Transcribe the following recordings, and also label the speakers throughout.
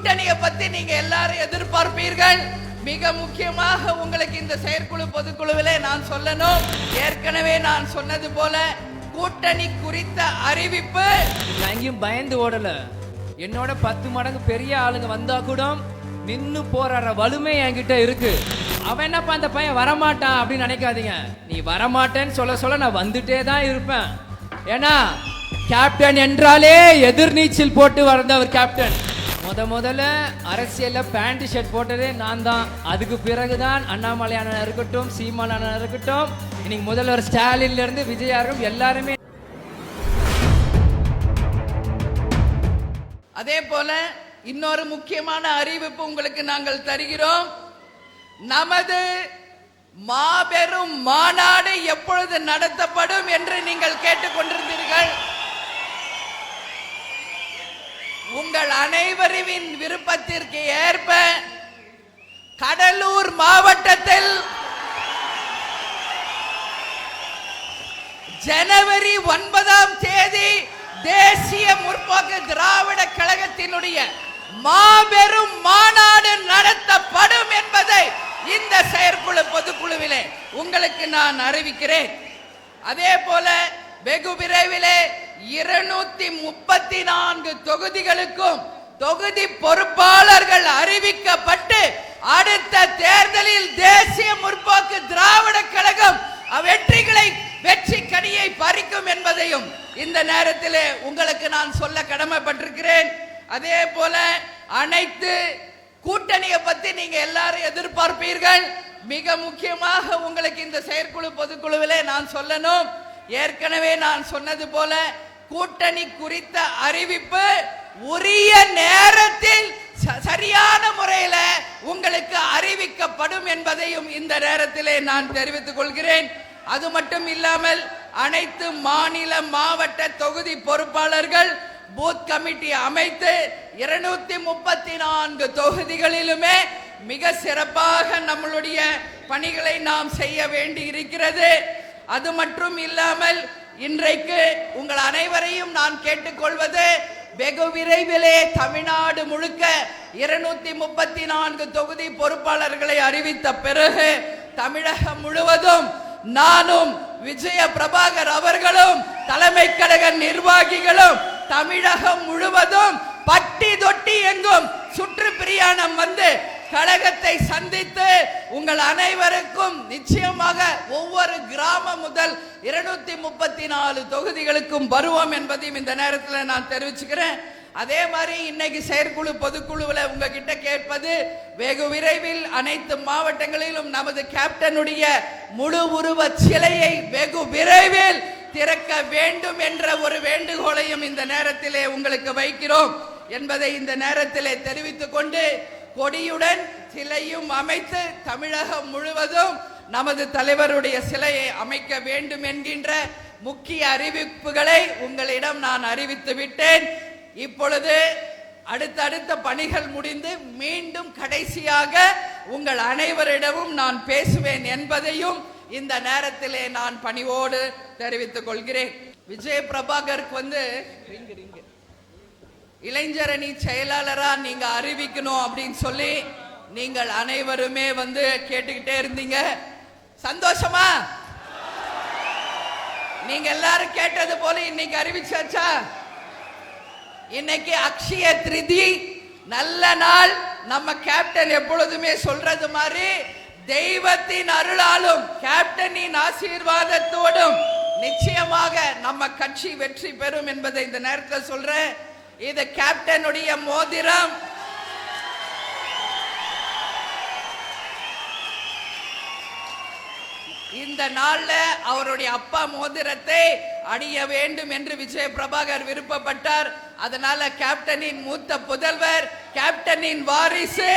Speaker 1: கூட்டணியை பத்தி நீங்க எல்லாரும் எதிர்பார்ப்பீர்கள். மிக முக்கியமாக உங்களுக்கு இந்த செயற்குழு பொதுக்குழுவிலே நான் சொல்லணும். ஏற்கனவே நான் சொன்னது போல கூட்டணி குறித்த அறிவிப்பு.
Speaker 2: நான் எங்கேயும் பயந்து ஓடல. என்னோட பத்து மடங்கு பெரிய ஆளுங்க வந்தா கூட நின்னு போராடுற வலுமை என்கிட்ட இருக்கு. அவன் என்னப்பா அந்த பையன் வரமாட்டான் அப்படின்னு நினைக்காதீங்க. நீ வரமாட்டேன்னு சொல்ல சொல்ல நான் வந்துட்டே தான் இருப்பேன். ஏன்னா கேப்டன் என்றாலே எதிர்நீச்சல் போட்டு வந்தவர் கேப்டன் முத முதல்ல அரசியல்ல பேண்ட் ஷர்ட் போட்டதே நான் தான். அதுக்கு பிறகுதான் அண்ணாமலை அண்ணன் இருக்கட்டும் சீமான் அண்ணன் இருக்கட்டும் இன்னைக்கு முதல்வர் ஸ்டாலின்ல இருந்து விஜயா எல்லாருமே
Speaker 1: அதே போல இன்னொரு முக்கியமான அறிவிப்பு உங்களுக்கு நாங்கள் தருகிறோம். நமது மாபெரும் மாநாடு எப்பொழுது நடத்தப்படும் என்று நீங்கள் கேட்டுக்கொண்டிருந்தீர்கள்? உங்கள் அனைவரின் விருப்பத்திற்கு ஏற்ப கடலூர் மாவட்டத்தில் ஜனவரி ஒன்பதாம் தேதி தேசிய முற்போக்கு திராவிட கழகத்தினுடைய மாபெரும் மாநாடு நடத்தப்படும் என்பதை இந்த செயற்குழு பொதுக்குழுவிலே உங்களுக்கு நான் அறிவிக்கிறேன். அதே போல வெகு விரைவிலே இருநூத்தி முப்பத்தி நான்கு தொகுதிகளுக்கும் தொகுதி பொறுப்பாளர்கள் அறிவிக்கப்பட்டு அடுத்த தேர்தலில் தேசிய முற்போக்கு திராவிட கழகம் வெற்றிகளை வெற்றி கனியை பறிக்கும் என்பதையும் இந்த நேரத்திலே உங்களுக்கு நான் சொல்ல கடமைப்பட்டிருக்கிறேன். அதே போல அனைத்து கூட்டணியை பத்தி நீங்க எல்லாரும் எதிர்பார்ப்பீர்கள். மிக முக்கியமாக உங்களுக்கு இந்த செயற்குழு பொதுக்குழுவிலே நான் சொல்லணும். ஏற்கனவே நான் சொன்னது போல கூட்டணி குறித்த அறிவிப்பு உரிய நேரத்தில் ச- சரியான முறையில் உங்களுக்கு அறிவிக்கப்படும் என்பதையும் இந்த நேரத்திலே நான் தெரிவித்துக் கொள்கிறேன். அது மட்டும் இல்லாமல் அனைத்து மாநில மாவட்ட தொகுதி பொறுப்பாளர்கள் பூத் கமிட்டி அமைத்து இருநூத்தி முப்பத்தி நான்கு தொகுதிகளிலுமே மிக சிறப்பாக நம்மளுடைய பணிகளை நாம் செய்ய வேண்டி இருக்கிறது அது மட்டும் இல்லாமல் இன்றைக்கு உங்கள் அனைவரையும் நான் கேட்டுக்கொள்வது வெகு விரைவிலே தமிழ்நாடு முழுக்க இருநூத்தி முப்பத்தி நான்கு தொகுதி பொறுப்பாளர்களை அறிவித்த பிறகு தமிழகம் முழுவதும் நானும் விஜய பிரபாகர் அவர்களும் தலைமை கழக நிர்வாகிகளும் தமிழகம் முழுவதும் பட்டி தொட்டி எங்கும் சுற்றுப்பிரயாணம் வந்து கழகத்தை சந்தித்து உங்கள் அனைவருக்கும் நிச்சயமாக ஒவ்வொரு கிராமம் முதல் இருநூத்தி முப்பத்தி நாலு தொகுதிகளுக்கும் வருவோம் என்பதையும் இந்த நேரத்தில் நான் தெரிவிச்சுக்கிறேன். அதே மாதிரி இன்னைக்கு செயற்குழு பொதுக்குழுவில் உங்ககிட்ட கேட்பது வெகு விரைவில் அனைத்து மாவட்டங்களிலும் நமது கேப்டனுடைய முழு உருவ சிலையை வெகு விரைவில் திறக்க வேண்டும் என்ற ஒரு வேண்டுகோளையும் இந்த நேரத்திலே உங்களுக்கு வைக்கிறோம் என்பதை இந்த நேரத்திலே தெரிவித்துக் கொண்டு கொடியுடன் சிலையும் அமைத்து தமிழகம் முழுவதும் நமது தலைவருடைய சிலையை அமைக்க வேண்டும் என்கின்ற முக்கிய அறிவிப்புகளை உங்களிடம் நான் அறிவித்து விட்டேன். இப்பொழுது அடுத்தடுத்த பணிகள் முடிந்து மீண்டும் கடைசியாக உங்கள் அனைவரிடமும் நான் பேசுவேன் என்பதையும் இந்த நேரத்திலே நான் பணிவோடு தெரிவித்துக் கொள்கிறேன். விஜய பிரபாகருக்கு வந்து ரிங்கு, இளைஞரணி செயலாளரா நீங்க அறிவிக்கணும் அப்படின்னு சொல்லி நீங்கள் அனைவருமே வந்து கேட்டுக்கிட்டே இருந்தீங்க. சந்தோஷமா? நீங்க எல்லாரும் கேட்டது போல இன்னைக்கு அறிவிச்சாச்சா? இன்னைக்கு அக்ஷய திருதி நல்ல நாள். நம்ம கேப்டன் எப்பொழுதுமே சொல்றது மாதிரி தெய்வத்தின் அருளாலும் கேப்டனின் ஆசீர்வாதத்தோடும் நிச்சயமாக நம்ம கட்சி வெற்றி பெறும் என்பதை இந்த நேரத்தில் சொல்றேன். இது கேப்டனுடைய மோதிரம். இந்த நாள்ல அவருடைய அப்பா மோதிரத்தை அணிய வேண்டும் என்று விஜய பிரபாகர் விருப்பப்பட்டார். அதனால கேப்டனின் மூத்த புதல்வர் கேப்டனின் வாரிசு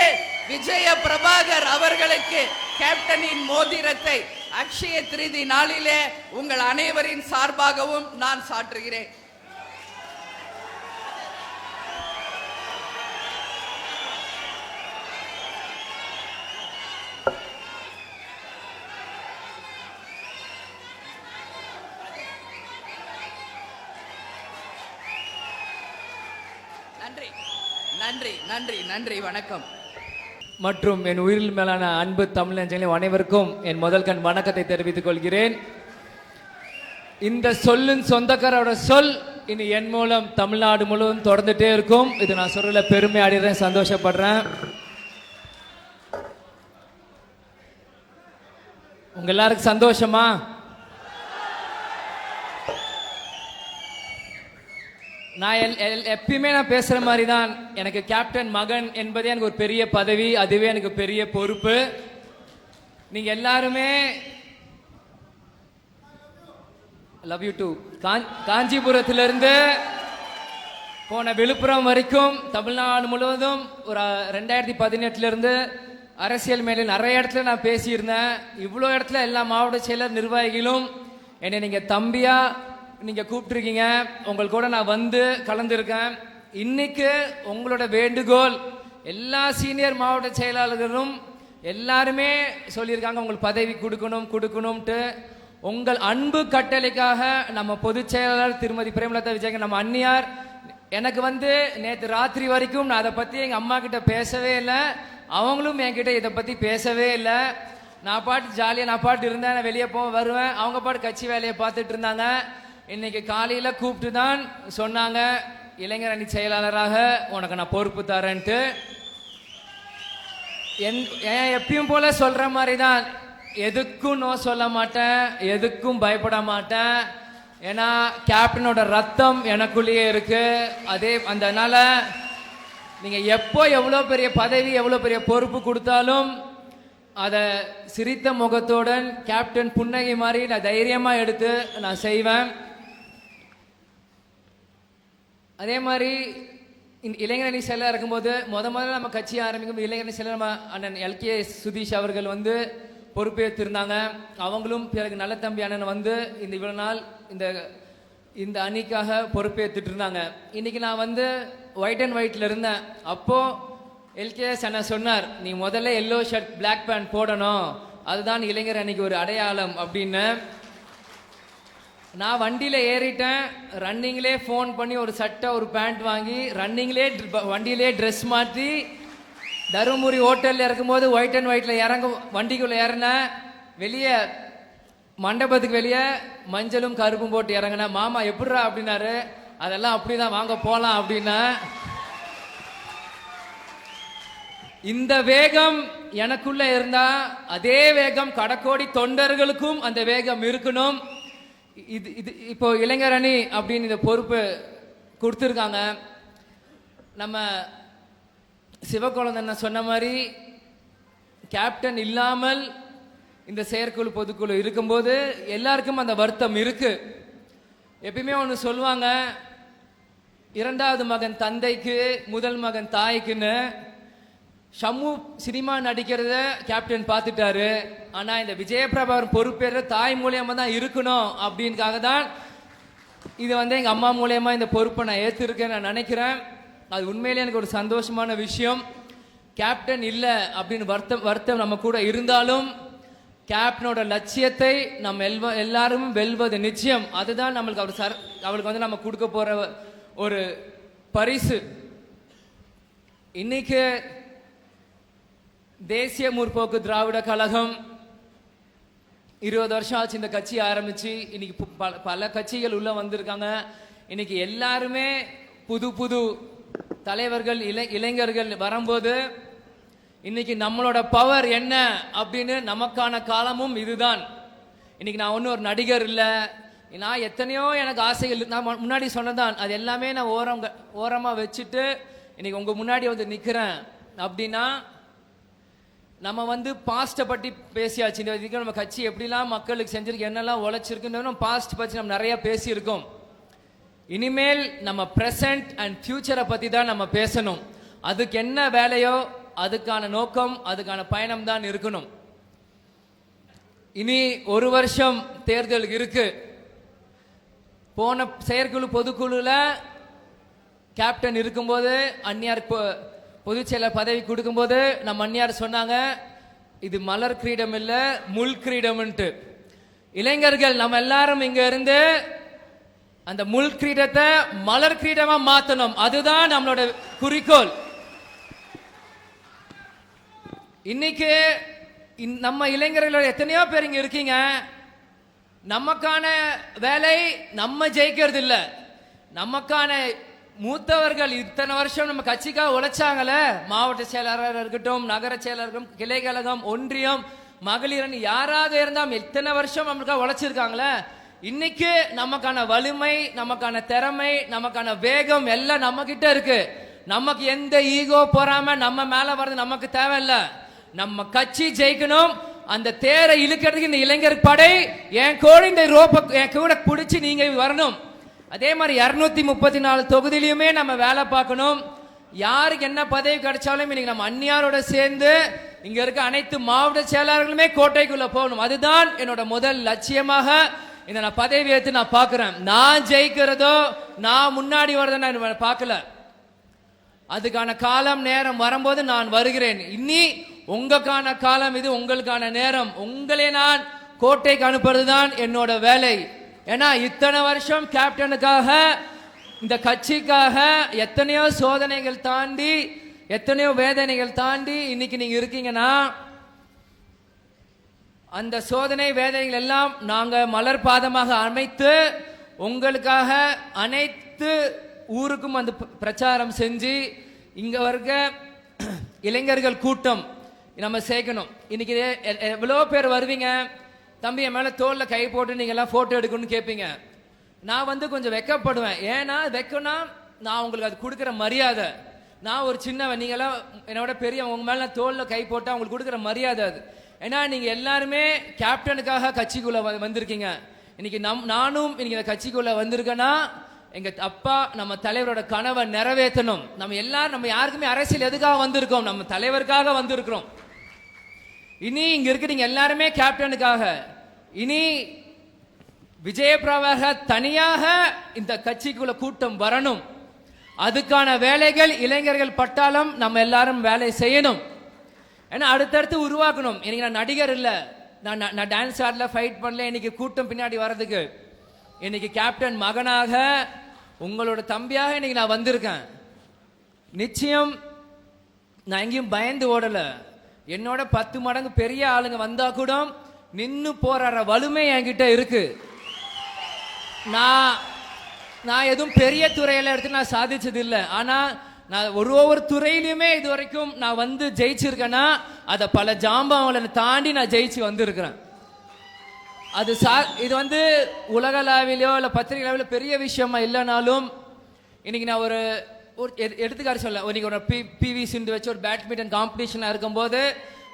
Speaker 1: விஜய பிரபாகர் அவர்களுக்கு கேப்டனின் மோதிரத்தை அக்ஷய திருதி நாளிலே உங்கள் அனைவரின் சார்பாகவும் நான் சாற்றுகிறேன் நன்றி நன்றி நன்றி வணக்கம்.
Speaker 2: மற்றும் என் உயிரில் மேலான அன்பு தமிழ் அனைவருக்கும் என் முதல் கண் வணக்கத்தை தெரிவித்துக் கொள்கிறேன். இந்த சொல்லின் சொந்தக்காரோட சொல் இனி என் மூலம் தமிழ்நாடு முழுவதும் தொடர்ந்துட்டே இருக்கும். இது நான் சொல்றதுல பெருமை அடைகிறேன் சந்தோஷப்படுறேன். உங்க எல்லாருக்கும் சந்தோஷமா? நான் எல் எல்- எப்பயுமே நான் பேசுற மாதிரி தான் எனக்கு கேப்டன் மகன் என்பதே எனக்கு ஒரு பெரிய பதவி அதுவே எனக்கு பெரிய பொறுப்பு. நீங்க எல்லாருமே லவ் யூ டூ காஞ்சிபுரத்திலிருந்து போன விழுப்புரம் வரைக்கும் தமிழ்நாடு முழுவதும் ஒரு ரெண்டாயிரத்தி பதினெட்டுல இருந்து அரசியல் மேலே நிறைய இடத்துல நான் பேசியிருந்தேன். இவ்வளோ இடத்துல எல்லா மாவட்ட செயலர் நிர்வாகிகளும் என்னை நீங்க தம்பியா நீங்க கூப்பிட்டுருக்கீங்க. உங்கள் கூட நான் வந்து கலந்துருக்கேன். இன்னைக்கு உங்களோட வேண்டுகோள் எல்லா சீனியர் மாவட்ட செயலாளர்களும் எல்லாருமே சொல்லியிருக்காங்க உங்களுக்கு பதவி கொடுக்கணும் கொடுக்கணும்ட்டு. உங்கள் அன்பு கட்டளைக்காக நம்ம பொதுச் செயலாளர் திருமதி பிரேமலதா விஜயகன் நம்ம அன்னியார் எனக்கு வந்து நேற்று ராத்திரி வரைக்கும் நான் அதை பற்றி எங்கள் அம்மா கிட்ட பேசவே இல்லை. அவங்களும் என்கிட்ட இதை பற்றி பேசவே இல்லை. நான் பாட்டு ஜாலியாக நான் பாட்டு இருந்தேன் நான் வெளியே போவேன் வருவேன். அவங்க பாட்டு கட்சி வேலையை பார்த்துட்டு இருந்தாங்க. இன்னைக்கு காலையில் கூப்பிட்டு தான் சொன்னாங்க இளைஞர் அணி செயலாளராக உனக்கு நான் பொறுப்பு தரேன்ட்டு. என் ஏன் எப்பயும் போல சொல்கிற மாதிரி தான் எதுக்கும் நோ சொல்ல மாட்டேன் எதுக்கும் பயப்பட மாட்டேன். ஏன்னா கேப்டனோட ரத்தம் எனக்குள்ளேயே இருக்குது அதே அதனால் நீங்கள் எப்போ எவ்வளோ பெரிய பதவி எவ்வளோ பெரிய பொறுப்பு கொடுத்தாலும் அதை சிரித்த முகத்துடன் கேப்டன் புன்னகை மாதிரி நான் தைரியமாக எடுத்து நான் செய்வேன். அதே மாதிரி இந்த இளைஞரணி செயலாக இருக்கும்போது முத முதல்ல நம்ம கட்சி ஆரம்பிக்கும் இளைஞரணி செயலர் நம்ம அண்ணன் எல்கே சுதீஷ் அவர்கள் வந்து பொறுப்பேற்றிருந்தாங்க. அவங்களும் பிறகு நல்ல தம்பி அண்ணன் வந்து இந்த இவ்வளோ நாள் இந்த இந்த அணிக்காக பொறுப்பேற்றுட்டு இருந்தாங்க இன்னைக்கு நான் வந்து ஒயிட் அண்ட் ஒயிட்டில் இருந்தேன். அப்போது எல்கேஎஸ் அண்ணன் சொன்னார் நீ முதல்ல எல்லோ ஷர்ட் பிளாக் பேண்ட் போடணும். அதுதான் இளைஞர் அணிக்கு ஒரு அடையாளம் அப்படின்னு. நான் வண்டியில் ஏறிட்டேன். ரன்னிங்லே ஃபோன் பண்ணி ஒரு சட்டை ஒரு பேண்ட் வாங்கி ரன்னிங்லே வண்டியிலே ட்ரெஸ் மாற்றி தருமபுரி ஹோட்டலில் இருக்கும்போது ஒயிட் அண்ட் ஒயிட்டில் இறங்க வண்டிக்குள்ளே இறங்கினேன் வெளியே மண்டபத்துக்கு வெளியே மஞ்சளும் கருப்பும் போட்டு இறங்கினேன். மாமா எப்படிரா அப்படின்னாரு. அதெல்லாம் அப்படிதான் வாங்க போகலாம் அப்படின்னா இந்த வேகம் எனக்குள்ளே இருந்தால் அதே வேகம் கடக்கோடி தொண்டர்களுக்கும் அந்த வேகம் இருக்கணும். இது இது இப்போ இளைஞர் அணி அப்படின்னு இந்த பொறுப்பு கொடுத்துருக்காங்க. நம்ம சிவகுழந்தை சொன்ன மாதிரி கேப்டன் இல்லாமல் இந்த செயற்குழு பொதுக்குழு இருக்கும்போது எல்லாருக்கும் அந்த வருத்தம் இருக்கு. எப்பயுமே ஒன்று சொல்லுவாங்க இரண்டாவது மகன் தந்தைக்கு முதல் மகன் தாய்க்குன்னு. ஷம்மு சினிமா நடிக்கிறத கேப்டன் பார்த்துட்டாரு. ஆனால் இந்த விஜயபிரபாகர் பொறுப்பேற தாய் மூலியமாக தான் இருக்கணும் அப்படின்காக தான் இது வந்து எங்கள் அம்மா மூலியமாக இந்த பொறுப்பை நான் ஏற்றிருக்கேன் நான் நினைக்கிறேன். அது உண்மையிலே எனக்கு ஒரு சந்தோஷமான விஷயம். கேப்டன் இல்லை அப்படின்னு வருத்தம் வருத்தம் நம்ம கூட இருந்தாலும் கேப்டனோட லட்சியத்தை நம்ம எல்வ எல்லாரும் வெல்வது நிச்சயம். அதுதான் நம்மளுக்கு அவர் சர் அவளுக்கு வந்து நம்ம கொடுக்க போகிற ஒரு பரிசு. இன்னைக்கு தேசிய முற்போக்கு திராவிட கழகம் இருபது வருஷம் ஆச்சு இந்த கட்சி ஆரம்பிச்சு. இன்னைக்கு பல பல கட்சிகள் உள்ள வந்திருக்காங்க. இன்னைக்கு எல்லாருமே புது புது தலைவர்கள் இளை இளைஞர்கள் வரும்போது இன்னைக்கு நம்மளோட பவர் என்ன அப்படின்னு நமக்கான காலமும் இதுதான். இன்னைக்கு நான் ஒன்றும் ஒரு நடிகர் இல்லை. நான் எத்தனையோ எனக்கு ஆசைகள் நான் முன்னாடி சொன்னதான் அது எல்லாமே நான் ஓரம் ஓரமாக வச்சுட்டு இன்னைக்கு உங்கள் முன்னாடி வந்து நிற்கிறேன் அப்படின்னா நம்ம வந்து பாஸ்ட்டை பற்றி பேசியாச்சு. இந்த வரைக்கும் நம்ம கட்சி எப்படிலாம் மக்களுக்கு செஞ்சிருக்கு என்னெல்லாம் உழைச்சிருக்குன்னு பாஸ்ட் பற்றி நம்ம நிறைய பேசியிருக்கோம். இனிமேல் நம்ம ப்ரெசண்ட் அண்ட் ஃபியூச்சரை பற்றி தான் நம்ம பேசணும். அதுக்கு என்ன வேலையோ அதுக்கான நோக்கம் அதுக்கான பயணம் தான் இருக்கணும். இனி ஒரு வருஷம் தேர்தல் இருக்கு. போன செயற்குழு பொதுக்குழுல கேப்டன் இருக்கும்போது அந்நியார் இப்போ பொதுச் பதவி கொடுக்கும்போது நம்ம மன்னியார் சொன்னாங்க இது மலர் கிரீடம் இல்லை முள் கிரீடம்ன்ட்டு. இளைஞர்கள் நம்ம எல்லாரும் இங்க இருந்து அந்த முள் கிரீடத்தை மலர் கிரீடமா மாத்தணும். அதுதான் நம்மளோட குறிக்கோள். இன்னைக்கு நம்ம இளைஞர்களோட எத்தனையோ பேர் இங்க இருக்கீங்க. நமக்கான வேலை நம்ம ஜெயிக்கிறது இல்லை நமக்கான மூத்தவர்கள் இத்தனை வருஷம் நம்ம கட்சிக்காக உழைச்சாங்கல்ல? மாவட்ட செயலாளராக இருக்கட்டும் நகர செயலர்கள் கிளை கழகம் ஒன்றியம் மகளிரணி யாராக இருந்தாலும் எத்தனை வருஷம் நம்மளுக்காக உழைச்சிருக்காங்களே இன்னைக்கு நமக்கான வலிமை நமக்கான திறமை நமக்கான வேகம் எல்லாம் நம்ம கிட்ட இருக்கு. நமக்கு எந்த ஈகோ போறாம நம்ம மேல வர்றது நமக்கு தேவையில்ல. நம்ம கட்சி ஜெயிக்கணும். அந்த தேரை இழுக்கிறதுக்கு இந்த இளைஞர் படை என் கோழி இந்த ரோப்பை என் கூட பிடிச்சி நீங்க வரணும். அதே மாதிரி இரநூத்தி முப்பத்தி நாலு தொகுதியிலையுமே நம்ம வேலை பார்க்கணும். யாருக்கு என்ன பதவி கிடைச்சாலும் இன்னைக்கு நம்ம அந்நியாரோட சேர்ந்து இங்க இருக்க அனைத்து மாவட்ட செயலாளர்களுமே கோட்டைக்குள்ள போகணும். அதுதான் என்னோட முதல் லட்சியமாக இந்த நான் பதவி ஏற்று நான் பார்க்குறேன். நான் ஜெயிக்கிறதோ நான் முன்னாடி வரதை நான் பார்க்கல. அதுக்கான காலம் நேரம் வரும்போது நான் வருகிறேன். இனி உங்களுக்கான காலம் இது உங்களுக்கான நேரம். உங்களை நான் கோட்டைக்கு அனுப்புறது தான் என்னோட வேலை. ஏன்னா இத்தனை வருஷம் கேப்டனுக்காக இந்த கட்சிக்காக எத்தனையோ சோதனைகள் தாண்டி எத்தனையோ வேதனைகள் தாண்டி இன்னைக்கு நீங்க இருக்கீங்கன்னா அந்த சோதனை வேதனைகள் எல்லாம் நாங்க மலர் பாதமாக அமைத்து உங்களுக்காக அனைத்து ஊருக்கும் அந்த பிரச்சாரம் செஞ்சு இங்க இருக்க இளைஞர்கள் கூட்டம் நம்ம சேர்க்கணும். இன்னைக்கு எவ்வளோ பேர் வருவீங்க? தம்பி என் மேல தோல்ல கை போட்டு நீங்க எல்லாம் போட்டோ எடுக்கணும்னு கேட்பீங்க நான் வந்து கொஞ்சம் வெக்கப்படுவேன். ஏன்னா வெக்கம்னா நான் உங்களுக்கு அது கொடுக்குற மரியாதை. நான் ஒரு சின்னவன். நீங்களாம் என்னோட பெரிய உங்க மேல தோல்ல கை போட்டா உங்களுக்கு கொடுக்குற மரியாதை அது. ஏன்னா நீங்க எல்லாருமே கேப்டனுக்காக கட்சிக்குள்ள வ- வந்திருக்கீங்க. இன்னைக்கு நம் நானும் இன்னைக்கு இந்த கட்சிக்குள்ள வந்திருக்கேன்னா எங்க அப்பா நம்ம தலைவரோட கனவை நிறைவேற்றணும். நம்ம எல்லாரும் நம்ம யாருக்குமே அரசியல் எதுக்காக வந்திருக்கோம்? நம்ம தலைவருக்காக வந்திருக்கிறோம். இனி இங்க இருக்கிறீங்க எல்லாருமே கேப்டனுக்காக இனி விஜயபிரபாக தனியாக இந்த கட்சிக்குள்ள கூட்டம் வரணும். அதுக்கான வேலைகள் இளைஞர்கள் பட்டாலும் நம்ம எல்லாரும் வேலை செய்யணும். ஏன்னா அடுத்தடுத்து உருவாக்கணும். இன்னைக்கு நான் நடிகர் இல்லை. நான் நான்- நான் டான்ஸ் ஆடல ஃபைட் பண்ணல. இன்னைக்கு கூட்டம் பின்னாடி வர்றதுக்கு. இன்னைக்கு கேப்டன் மகனாக உங்களோட தம்பியாக இன்னைக்கு நான் வந்திருக்கேன். நிச்சயம் நான் எங்கேயும் பயந்து ஓடலை. என்னோட பத்து மடங்கு பெரிய ஆளுங்க வந்தா கூட நின்னு போராடுற வலிமை என்கிட்ட இருக்கு. நான் நான் எதுவும் பெரிய துறையில எடுத்து நான் சாதிச்சது இல்லை ஆனா நான் ஒரு ஒவ்வொரு துறையிலுமே இது வரைக்கும் நான் வந்து ஜெயிச்சிருக்கேன்னா அதை பல ஜாம்பவங்களை தாண்டி நான் ஜெயிச்சு வந்திருக்கிறேன். அது சா இது வந்து உலகளாவிலையோ இல்லை பத்திரிகை அளவில் பெரிய விஷயமா இல்லைனாலும் இன்னைக்கு நான் ஒரு ஒரு எடுத்துக்காரு எடுத்துக்காட்டு சொல்ல இன்னைக்கு ஒரு பி பிவி சிந்து வச்சு ஒரு பேட்மிண்டன் காம்படிஷனாக இருக்கும்போது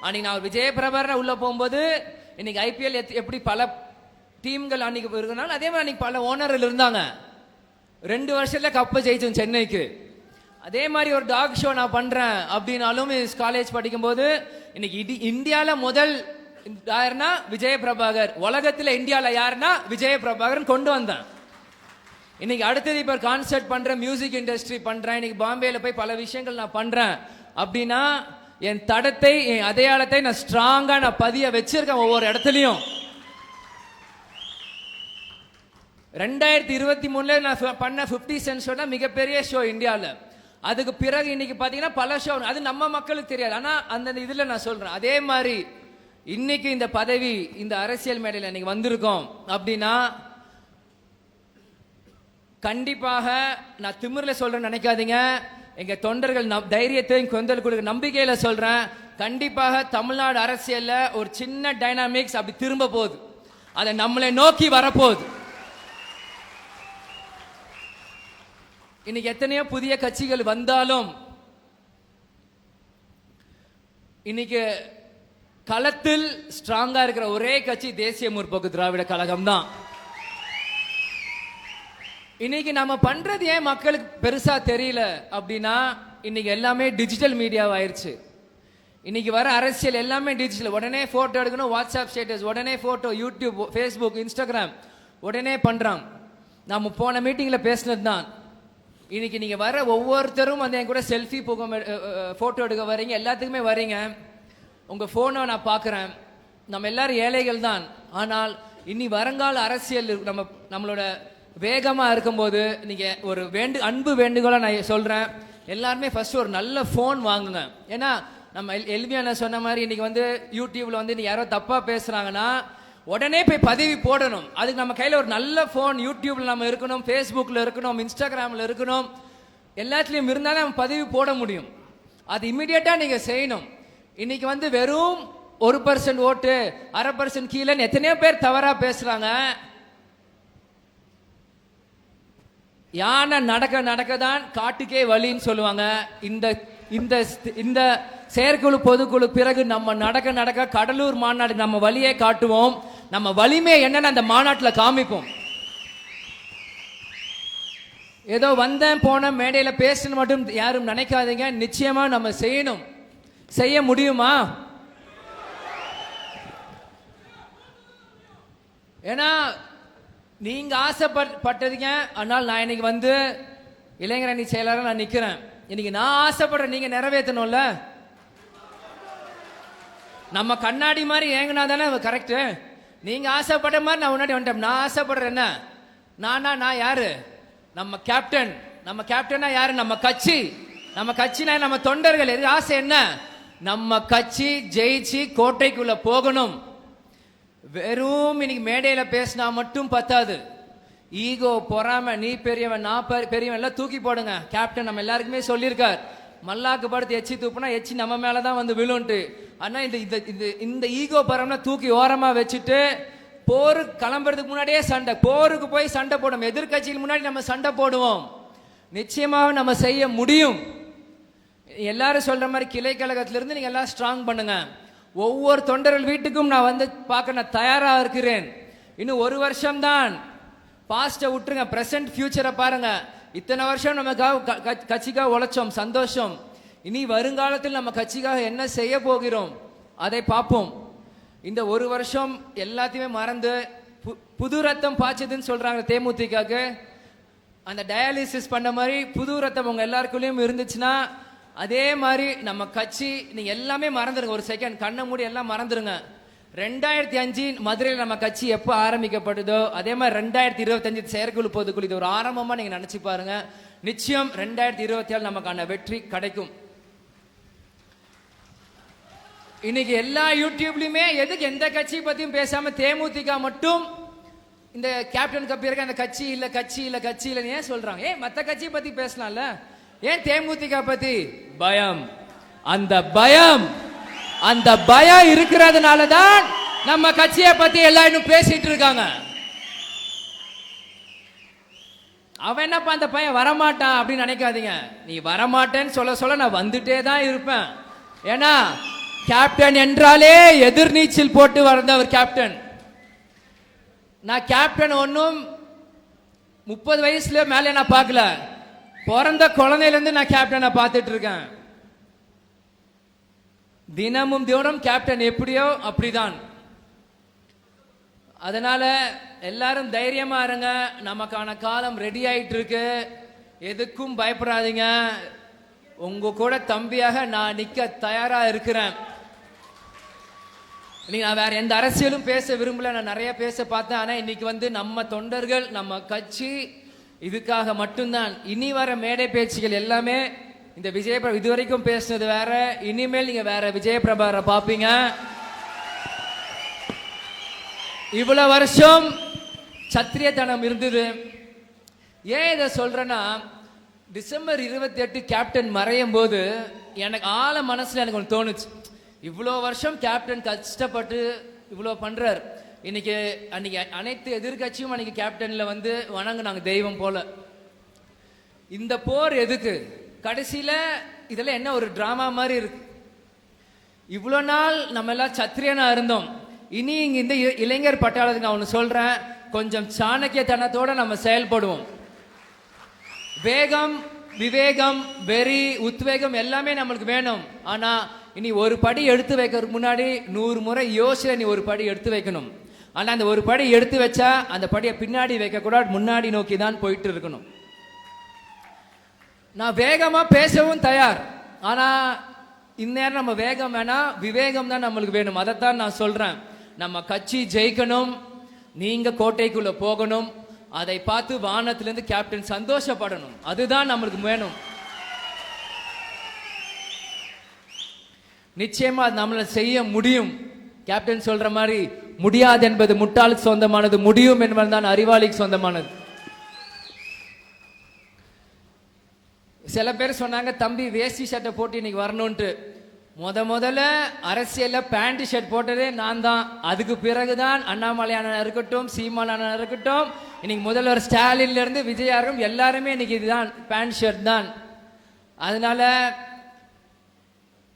Speaker 2: அன்னைக்கு நான் விஜயபிரபரன் உள்ளே போகும்போது இன்னைக்கு ஐபிஎல் எப்படி பல டீம்கள் அன்னைக்கு இருந்தனால அதே மாதிரி அன்னைக்கு பல ஓனர்கள் இருந்தாங்க. ரெண்டு வருஷத்தில் கப்பை ஜெயிச்சோம் சென்னைக்கு. அதே மாதிரி ஒரு டாக் ஷோ நான் பண்ணுறேன் அப்படின்னாலும் காலேஜ் படிக்கும்போது இன்னைக்கு இடி இந்தியாவில் முதல் யாருன்னா விஜய பிரபாகர் உலகத்தில் இந்தியாவில் யாருன்னா விஜய பிரபாகர்னு கொண்டு வந்தேன். இன்னைக்கு அடுத்தது இப்போ கான்சர்ட் பண்ணுறேன் மியூசிக் இண்டஸ்ட்ரி பண்ணுறேன் இன்னைக்கு பாம்பேயில் போய் பல விஷயங்கள் நான் பண்ணுறேன் அப்படின்னா என் தடத்தை என் அடையாளத்தை நான் ஸ்ட்ராங்கா நான் பதிய வச்சிருக்கேன் ஒவ்வொரு இடத்துலயும். ரெண்டாயிரத்தி இருபத்தி மூணுல நான் பண்ண ஃபிஃப்டி சென்ட் ஷோ மிகப்பெரிய ஷோ இந்தியாவில். அதுக்கு பிறகு இன்னைக்கு பார்த்தீங்கன்னா பல ஷோ அது நம்ம மக்களுக்கு தெரியாது. ஆனால் அந்த இதில் நான் சொல்றேன். அதே மாதிரி இன்னைக்கு இந்த பதவி இந்த அரசியல் மேடையில் இன்னைக்கு வந்திருக்கோம் அப்படின்னா கண்டிப்பாக நான் திமிரில் சொல்றேன்னு நினைக்காதீங்க. எங்க தொண்டர்கள் நம் தைரியத்தையும் கொந்தல் கொடுக்க நம்பிக்கையில சொல்றேன். கண்டிப்பாக தமிழ்நாடு அரசியல்ல ஒரு சின்ன டைனாமிக்ஸ் அப்படி திரும்ப போகுது. அதை நம்மளை நோக்கி வரப்போகுது. இன்னைக்கு எத்தனையோ புதிய கட்சிகள் வந்தாலும் இன்னைக்கு களத்தில் ஸ்ட்ராங்கா இருக்கிற ஒரே கட்சி தேசிய முற்போக்கு திராவிட கழகம் தான் இன்னைக்கு நம்ம பண்றது ஏன் மக்களுக்கு பெருசா தெரியல அப்படின்னா இன்னைக்கு எல்லாமே டிஜிட்டல் மீடியாவாயிருச்சு இன்னைக்கு வர அரசியல் எல்லாமே டிஜிட்டல் உடனே போட்டோ எடுக்கணும் வாட்ஸ்அப் ஸ்டேட்டஸ் உடனே போட்டோ யூடியூப் ஃபேஸ்புக் இன்ஸ்டாகிராம் உடனே பண்ணுறான் நம்ம போன மீட்டிங்ல பேசினது தான். இன்னைக்கு நீங்க வர ஒவ்வொருத்தரும் வந்து என் கூட செல்ஃபி புகம் போட்டோ எடுக்க வரீங்க எல்லாத்துக்குமே வரீங்க உங்க போனை நான் பார்க்குறேன். நம்ம எல்லாரும் ஏழைகள் தான். ஆனால் இனி வருங்கால அரசியல் நம்ம நம்மளோட வேகமாக இருக்கும்போது நீங்கள் ஒரு வேண்டு அன்பு வேண்டுகோளாக நான் சொல்கிறேன் எல்லாருமே ஃபஸ்ட்டு ஒரு நல்ல ஃபோன் வாங்குங்க. ஏன்னா நம்ம எல்- எல்வியான சொன்ன மாதிரி இன்றைக்கி வந்து யூடியூப்பில் வந்து இன்னைக்கு யாரோ தப்பாக பேசுகிறாங்கன்னா உடனே போய் பதிவு போடணும். அதுக்கு நம்ம கையில் ஒரு நல்ல ஃபோன் யூடியூப்பில் நம்ம இருக்கணும் ஃபேஸ்புக்கில் இருக்கணும் இன்ஸ்டாகிராமில் இருக்கணும். எல்லாத்துலேயும் இருந்தாலும் நம்ம பதிவு போட முடியும். அது இம்மிடியேட்டாக நீங்கள் செய்யணும். இன்றைக்கி வந்து வெறும் ஒரு பர்சன்ட் ஓட்டு அரை பர்சன்ட் கீழேன்னு எத்தனையோ பேர் தவறாக பேசுகிறாங்க யானை நடக்க நடக்க தான் காட்டுக்கே வழின்னு சொல்லுவாங்க. இந்த இந்த இந்த செயற்குழு பொதுக்குழு பிறகு நம்ம நடக்க நடக்க கடலூர் மாநாடு நம்ம வழியே காட்டுவோம். நம்ம வலிமை என்னன்னு அந்த மாநாட்டில் காமிப்போம். ஏதோ வந்தேன் போன மேடையில் பேசணும் மட்டும் யாரும் நினைக்காதீங்க. நிச்சயமா நம்ம செய்யணும். செய்ய முடியுமா? ஏன்னா நீங்க ஆசைப்பட்டதுங்க ஆனால் நான் இன்னைக்கு வந்து இளைஞர் அணி செயலாளர் நான் நிக்கிறேன். இன்னைக்கு நான் ஆசைப்படுறேன் நீங்க நிறைவேற்றணும்ல? நம்ம கண்ணாடி மாதிரி ஏங்கினா தானே கரெக்டு நீங்க ஆசைப்பட்ட மாதிரி நான் முன்னாடி வந்துட்டேன். நான் ஆசைப்படுறேன் என்ன? நானா நான் யாரு? நம்ம கேப்டன் நம்ம கேப்டனா யாரு? நம்ம கட்சி. நம்ம கட்சினா நம்ம தொண்டர்கள். எது ஆசை என்ன? நம்ம கட்சி ஜெயிச்சு கோட்டைக்குள்ள போகணும். வெறும் இன்னைக்கு மேடையில பேசினா மட்டும் பத்தாது. ஈகோ பொறாம நீ பெரியவன் நான் பெ- பெரியவன் எல்லாம் தூக்கி போடுங்க. கேப்டன் நம்ம எல்லாருக்குமே சொல்லியிருக்கார். மல்லாக்கு படுத்து எச்சி தூப்புனா எச்சி நம்ம மேலே தான் வந்து விழுன்ட்டு ஆனா இந்த இந்த இந்த இந்த ஈகோ பரம்னா தூக்கி ஓரமா வச்சுட்டு போருக்கு கிளம்புறதுக்கு முன்னாடியே சண்டை. போருக்கு போய் சண்டை போடும். எதிர்க்கட்சிக்கு முன்னாடி நம்ம சண்டை போடுவோம். நிச்சயமாக நம்ம செய்ய முடியும். எல்லாரும் சொல்ற மாதிரி கிளை கழகத்திலிருந்து நீங்க எல்லாம் ஸ்ட்ராங் பண்ணுங்க. ஒவ்வொரு தொண்டர்கள் வீட்டுக்கும் நான் வந்து பார்க்க நான் தயாராக இருக்கிறேன். இன்னும் ஒரு வருஷம் தான் பாஸ்ட்டை விட்டுருங்க பிரசன்ட் ஃபியூச்சரை பாருங்கள் இத்தனை வருஷம் நமக்காக க- கட்சிக்காக உழைச்சோம் சந்தோஷம். இனி வருங்காலத்தில் நம்ம கட்சிக்காக என்ன செய்ய போகிறோம்? அதை பார்ப்போம். இந்த ஒரு வருஷம் எல்லாத்தையுமே மறந்து பு- புது ரத்தம் பாய்ச்சதுன்னு சொல்கிறாங்க தேமுதிகாக்கு அந்த டயாலிசிஸ் பண்ண மாதிரி புது ரத்தம் உங்கள் எல்லாருக்குள்ளேயும் இருந்துச்சுன்னா அதே மாதிரி நம்ம கட்சி நீங்க எல்லாமே மறந்துடுங்க ஒரு செகண்ட் கண்ணை மூடி எல்லாம் மறந்துடுங்க ரெண்டாயிரத்தி அஞ்சு மதுரையில் நம்ம கட்சி எப்போ ஆரம்பிக்கப்பட்டதோ அதே மாதிரி ரெண்டாயிரத்தி இருபத்தஞ்சு செயற்குழு பொதுக்குழு இது ஒரு ஆரம்பமாக நீங்கள் நினச்சி பாருங்க. நிச்சயம் ரெண்டாயிரத்தி இருபத்தி ஏழு நமக்கான வெற்றி கிடைக்கும். இன்னைக்கு எல்லா யூடியூப்லையுமே எதுக்கு எந்த கட்சியை பற்றியும் பேசாமல் தேமுதிக மட்டும் இந்த கேப்டன் கப்பி இருக்க அந்த கட்சி இல்லை கட்சி இல்லை கட்சி இல்லைன்னு ஏன் சொல்கிறாங்க ஏன் மற்ற கட்சியை பற்றி பேசலாம்ல? ஏன் தேமுதிக பத்தி பயம். அந்த பயம் அந்த பயம் இருக்கிறதுனால தான் நம்ம கட்சியை பத்தி எல்லாம் இன்னும் பேசிட்டு இருக்காங்க. அவன் என்னப்பா அந்த பையன் வரமாட்டான் அப்படின்னு நினைக்காதீங்க. நீ வரமாட்டேன்னு சொல்ல சொல்ல நான் வந்துட்டே தான் இருப்பேன். ஏன்னா கேப்டன் என்றாலே எதிர்நீச்சல் போட்டு வந்தவர் கேப்டன் நான் கேப்டன் ஒன்றும் முப்பது வயசுல மேலே நான் பார்க்கல. பிறந்த குழந்தையிலேருந்து நான் கேப்டனை பார்த்துட்டு இருக்கேன் தினமும் தினம் கேப்டன் எப்படியோ அப்படிதான். அதனால எல்லாரும் தைரியமா இருங்க. நமக்கான காலம் ரெடி ஆயிட்டு இருக்கு எதுக்கும் பயப்படாதீங்க. உங்க கூட தம்பியாக நான் நிக்க தயாரா இருக்கிறேன். நீங்க நான் வேற எந்த அரசியலும் பேச விரும்பல. நான் நிறைய பேச பார்த்தேன். ஆனா இன்னைக்கு வந்து நம்ம தொண்டர்கள் நம்ம கட்சி இதுக்காக மட்டும்தான். இனி வர மேடை பேச்சுகள் எல்லாமே இந்த விஜய இது இதுவரைக்கும் பேசினது வேற இனிமேல் நீங்க வேற விஜயபிரபாரை பார்ப்பீங்க. பாப்பீங்க இவ்வளவு வருஷம் சத்திரியத்தனம் இருந்தது. ஏன் இதை சொல்றேன்னா டிசம்பர் இருபத்தி எட்டு கேப்டன் மறையும் போது எனக்கு ஆழ மனசுல எனக்கு ஒன்று தோணுச்சு. இவ்வளோ வருஷம் கேப்டன் கஷ்டப்பட்டு இவ்வளோ பண்றாரு. இன்னைக்கு அன்னைக்கு அனைத்து எதிர்க்கட்சியும் அன்னைக்கு கேப்டனில் வந்து வணங்குனாங்க தெய்வம் போல. இந்த போர் எதுக்கு? கடைசியில் இதெல்லாம் என்ன ஒரு ட்ராமா மாதிரி இருக்கு. இவ்வளோ நாள் நம்ம எல்லாம் சத்திரியனாக இருந்தோம். இனி இங்கே இந்த இ- இளைஞர் பட்டாளத்துக்கு நான் ஒன்று சொல்கிறேன் கொஞ்சம் சாணக்கியத்தனத்தோடு நம்ம செயல்படுவோம். வேகம் விவேகம் வெறி உத்வேகம் எல்லாமே நம்மளுக்கு வேணும். ஆனால் இனி ஒரு படி எடுத்து வைக்கிறதுக்கு முன்னாடி நூறு முறை யோசிச்சு நீ ஒரு படி எடுத்து வைக்கணும். ஆனால் அந்த ஒரு படி எடுத்து வச்சா அந்த படியை பின்னாடி வைக்கக்கூடாது முன்னாடி நோக்கி தான் போயிட்டு இருக்கணும் நான் வேகமாக பேசவும் தயார். ஆனால் இந்நேரம் நம்ம வேகம் வேணா விவேகம் தான் நம்மளுக்கு வேணும். அதைத்தான் நான் சொல்கிறேன் நம்ம கட்சி ஜெயிக்கணும் நீங்கள் கோட்டைக்குள்ளே போகணும் அதை பார்த்து வானத்திலேருந்து கேப்டன் சந்தோஷப்படணும். அதுதான் நம்மளுக்கு வேணும். நிச்சயமாக அது செய்ய முடியும். கேப்டன் சொல்கிற மாதிரி முடியாது என்பது முட்டாளுக்கு சொந்தமானது முடியும் என்பது தான் அறிவாளிக்கு சொந்தமானது. சில பேர் சொன்னாங்க தம்பி வேஷ்டி ஷர்ட்டை போட்டு இன்னைக்கு வரணும்ன்ட்டு. முத முதல்ல அரசியலில் பேண்ட் ஷர்ட் போட்டதே நான் தான். அதுக்கு பிறகுதான் அண்ணாமலை அண்ணன் இருக்கட்டும் சீமான் அண்ணன் இருக்கட்டும் இன்னைக்கு முதல்வர் ஸ்டாலின்லேருந்து இருந்து எல்லாருமே இன்னைக்கு இதுதான் பேண்ட் ஷர்ட் தான். அதனால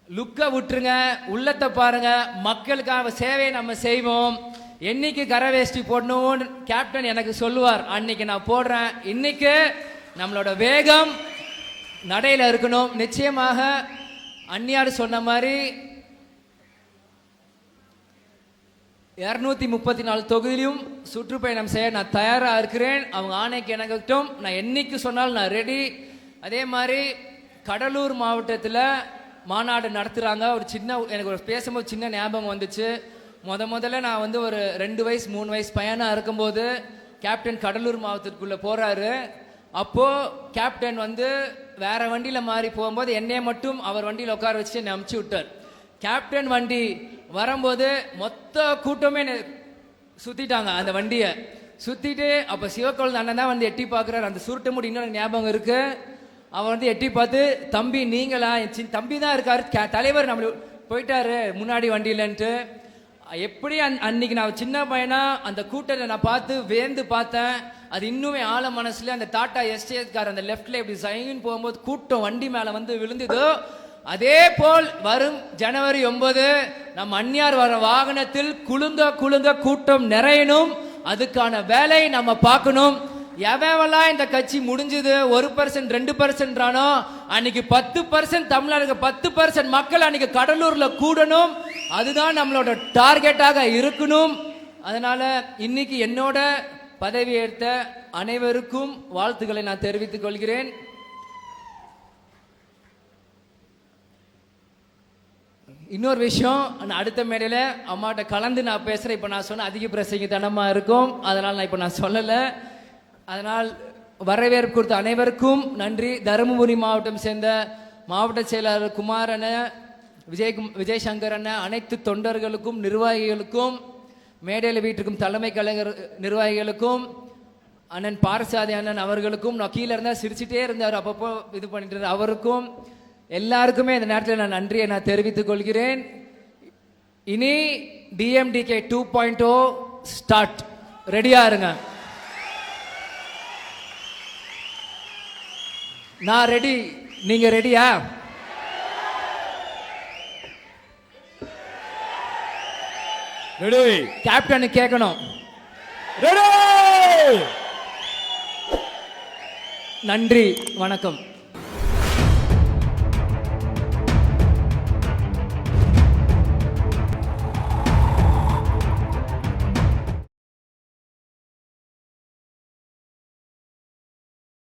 Speaker 2: லுக்கை விட்டுருங்க உள்ளத்தை பாருங்க. மக்களுக்காக சேவையை நம்ம செய்வோம். என்னைக்கு கரை வேஷ்டி போடணும்னு கேப்டன் எனக்கு சொல்லுவார். அன்னைக்கு நான் போடுறேன். இன்னைக்கு நம்மளோட வேகம் நடையில் இருக்கணும். நிச்சயமாக அந்நியார் சொன்ன மாதிரி இரநூத்தி முப்பத்தி நாலு தொகுதியிலும் சுற்றுப்பயணம் செய்ய நான் தயாராக இருக்கிறேன். அவங்க ஆணைக்கு எனக்கட்டும் நான் என்னைக்கு சொன்னாலும் நான் ரெடி அதே மாதிரி கடலூர் மாவட்டத்தில் மாநாடு நடத்துகிறாங்க ஒரு சின்ன எனக்கு ஒரு பேசும்போது சின்ன ஞாபகம் வந்துச்சு. முத முதல்ல நான் வந்து ஒரு ரெண்டு வயசு மூணு வயசு பையனாக இருக்கும்போது கேப்டன் கடலூர் மாவட்டத்துக்குள்ளே போகிறாரு அப்போது கேப்டன் வந்து வேற வண்டியில் மாறி போகும்போது என்னைய மட்டும் அவர் வண்டியில் உட்கார வச்சு என்னை அமுச்சு விட்டார். கேப்டன் வண்டி வரும்போது மொத்த கூட்டமே என்னை அந்த வண்டியை. சுற்றிட்டு அப்போ சிவக்கோள் அண்ணன் தான் வந்து எட்டி பார்க்குறாரு. அந்த சுருட்டு முடி இன்னொரு ஞாபகம் இருக்குது அவர் வந்து எட்டி பார்த்து தம்பி நீங்களா? என் தம்பி தான் இருக்காரு. தலைவர் நம்ம போயிட்டாரு முன்னாடி வண்டியிலன்ட்டு. எப்படி அன் அன்னைக்கு நான் சின்ன பையனா அந்த கூட்டத்தை நான் பார்த்து வேந்து பார்த்தேன். அது இன்னுமே ஆழ மனசுல அந்த டாடா எஸ்டேட் கார் அந்த லெஃப்ட்ல இப்படி சைன் போகும்போது கூட்டம் வண்டி மேல வந்து விழுந்ததோ. அதே போல் வரும் ஜனவரி ஒன்பது நம் அந்நியார் வர வாகனத்தில் குளுந்த குலுங்க கூட்டம் நிறையணும். அதுக்கான வேலையை நம்ம பார்க்கணும். எவெல்லாம் இந்த கட்சி முடிஞ்சது ஒரு பர்சன்ட் ரெண்டு பர்சன்ட்றானோ அன்னைக்கு பத்து பர்சன்ட் தமிழ்நாடு பத்து பர்சன்ட் மக்கள் அன்னைக்கு கடலூர்ல கூடணும். அதுதான் நம்மளோட டார்கெட்டாக இருக்கணும். அதனால இன்னைக்கு என்னோட பதவி ஏற்ற அனைவருக்கும் வாழ்த்துக்களை நான் தெரிவித்துக் கொள்கிறேன். இன்னொரு விஷயம் நான் அடுத்த மேடையில் அம்மாட்ட கலந்து நான் பேசுகிறேன் இப்போ நான் சொன்ன அதிக பிரசங்கித்தனமாக இருக்கும். அதனால் நான் இப்போ நான் சொல்லலை. அதனால் வரவேற்பு கொடுத்த அனைவருக்கும் நன்றி. தருமபுரி மாவட்டம் சேர்ந்த மாவட்ட செயலாளர் குமாரன விஜய் விஜய் சங்கர் அனைத்து தொண்டர்களுக்கும் நிர்வாகிகளுக்கும் மேடையில் வீட்டிற்கும் தலைமை கலைஞர் நிர்வாகிகளுக்கும் அண்ணன் பாரசாதி அண்ணன் அவர்களுக்கும் நான் கீழே இருந்தால் சிரிச்சிட்டே இருந்தார். அப்பப்போ இது பண்ணிட்டு இருந்தார். அவருக்கும் எல்லாருக்குமே இந்த நேரத்தில் நான் நன்றியை நான் தெரிவித்துக் கொள்கிறேன். இனி TMTK two point O start ரெடியாக இருங்க. நான் ரெடி நீங்க ரெடியா
Speaker 3: ரெடி
Speaker 2: கேப்டன் கேட்கணும்.
Speaker 3: ரெடி
Speaker 2: நன்றி வணக்கம்.